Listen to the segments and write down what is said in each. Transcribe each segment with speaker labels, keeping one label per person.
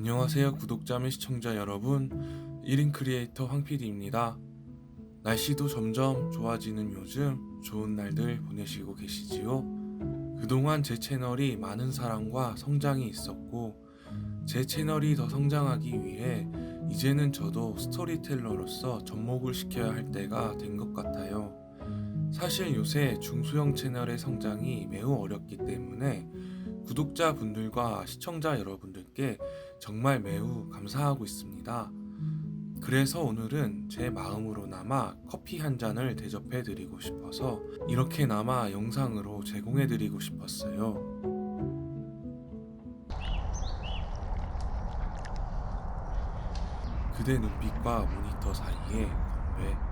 Speaker 1: 안녕하세요 구독자 및 시청자 여러분. 1인 크리에이터 황PD입니다. 날씨도 점점 좋아지는 요즘 좋은 날들 보내시고 계시지요? 그동안 제 채널이 많은 사랑과 성장이 있었고 제 채널이 더 성장하기 위해 이제는 저도 스토리텔러로서 접목을 시켜야 할 때가 된 것 같아요. 사실 요새 중소형 채널의 성장이 매우 어렵기 때문에 구독자분들과 시청자 여러분들께 정말 매우 감사하고 있습니다. 그래서 오늘은 제 마음으로나마 커피 한 잔을 대접해 드리고 싶어서 이렇게나마 영상으로 제공해 드리고 싶었어요. 그대 눈빛과 모니터 사이에 건배.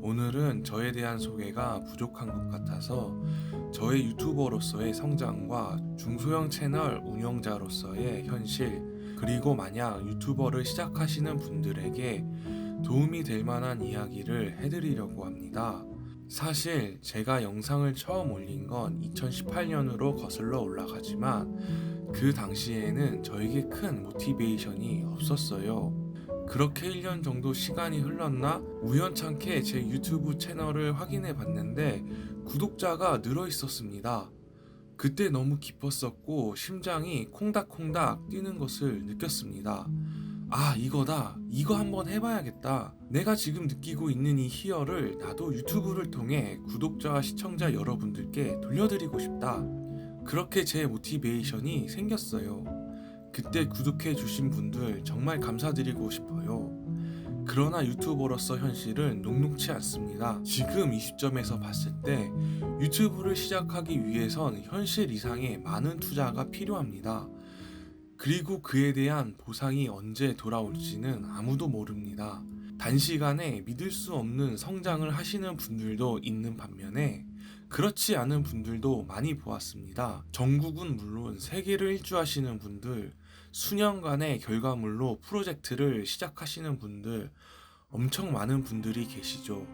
Speaker 1: 오늘은 저에 대한 소개가 부족한 것 같아서 저의 유튜버로서의 성장과 중소형 채널 운영자로서의 현실, 그리고 만약 유튜버를 시작하시는 분들에게 도움이 될 만한 이야기를 해드리려고 합니다. 사실 제가 영상을 처음 올린 건 2018년으로 거슬러 올라가지만 그 당시에는 저에게 큰 모티베이션이 없었어요. 그렇게 1년 정도 시간이 흘렀나 우연찮게 제 유튜브 채널을 확인해 봤는데 구독자가 늘어 있었습니다. 그때 너무 기뻤었고 심장이 콩닥콩닥 뛰는 것을 느꼈습니다. 아, 이거다. 이거 한번 해봐야겠다. 내가 지금 느끼고 있는 이 희열을 나도 유튜브를 통해 구독자와 시청자 여러분들께 돌려드리고 싶다. 그렇게 제 모티베이션이 생겼어요. 그때 구독해 주신 분들 정말 감사드리고 싶어요. 그러나 유튜버로서 현실은 녹록치 않습니다. 지금 이 시점에서 봤을 때 유튜브를 시작하기 위해선 현실 이상의 많은 투자가 필요합니다. 그리고 그에 대한 보상이 언제 돌아올지는 아무도 모릅니다. 단시간에 믿을 수 없는 성장을 하시는 분들도 있는 반면에 그렇지 않은 분들도 많이 보았습니다. 전국은 물론 세계를 일주하시는 분들, 수년간의 결과물로 프로젝트를 시작하시는 분들, 엄청 많은 분들이 계시죠.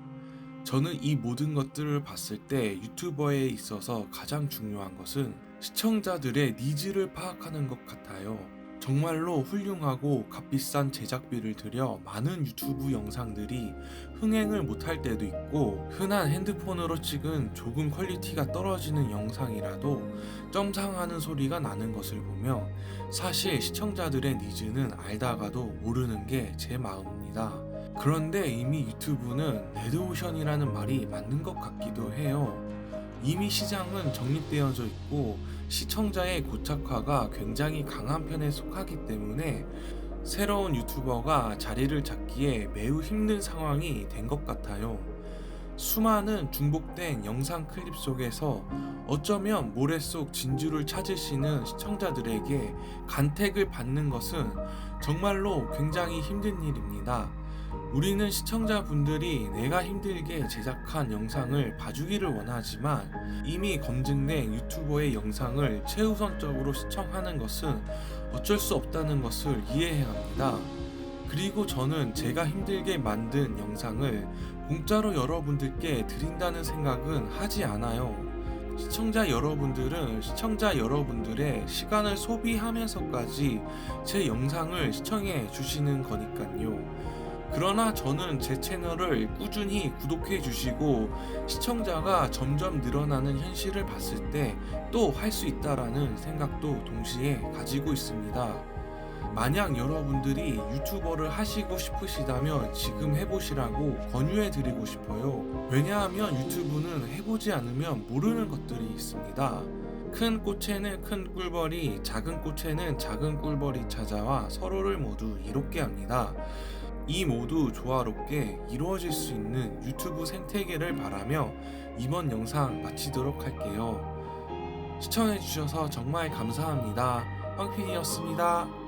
Speaker 1: 저는 이 모든 것들을 봤을 때 유튜버에 있어서 가장 중요한 것은 시청자들의 니즈를 파악하는 것 같아요. 정말로 훌륭하고 값비싼 제작비를 들여 많은 유튜브 영상들이 흥행을 못할 때도 있고 흔한 핸드폰으로 찍은 조금 퀄리티가 떨어지는 영상이라도 점상하는 소리가 나는 것을 보며 사실 시청자들의 니즈는 알다가도 모르는 게 제 마음입니다. 그런데 이미 유튜브는 레드오션이라는 말이 맞는 것 같기도 해요. 이미 시장은 정립되어져 있고 시청자의 고착화가 굉장히 강한 편에 속하기 때문에 새로운 유튜버가 자리를 잡기에 매우 힘든 상황이 된 것 같아요. 수많은 중복된 영상 클립 속에서 어쩌면 모래 속 진주를 찾으시는 시청자들에게 간택을 받는 것은 정말로 굉장히 힘든 일입니다. 우리는 시청자분들이 내가 힘들게 제작한 영상을 봐주기를 원하지만 이미 검증된 유튜버의 영상을 최우선적으로 시청하는 것은 어쩔 수 없다는 것을 이해해야 합니다. 그리고 저는 제가 힘들게 만든 영상을 공짜로 여러분들께 드린다는 생각은 하지 않아요. 시청자 여러분들은 시청자 여러분들의 시간을 소비하면서까지 제 영상을 시청해 주시는 거니까요. 그러나 저는 제 채널을 꾸준히 구독해 주시고 시청자가 점점 늘어나는 현실을 봤을 때 또 할 수 있다라는 생각도 동시에 가지고 있습니다. 만약 여러분들이 유튜버를 하시고 싶으시다면 지금 해보시라고 권유해 드리고 싶어요. 왜냐하면 유튜브는 해보지 않으면 모르는 것들이 있습니다. 큰 꽃에는 큰 꿀벌이, 작은 꽃에는 작은 꿀벌이 찾아와 서로를 모두 이롭게 합니다. 이 모두 조화롭게 이루어질 수 있는 유튜브 생태계를 바라며 이번 영상 마치도록 할게요. 시청해주셔서 정말 감사합니다. 황PD였습니다.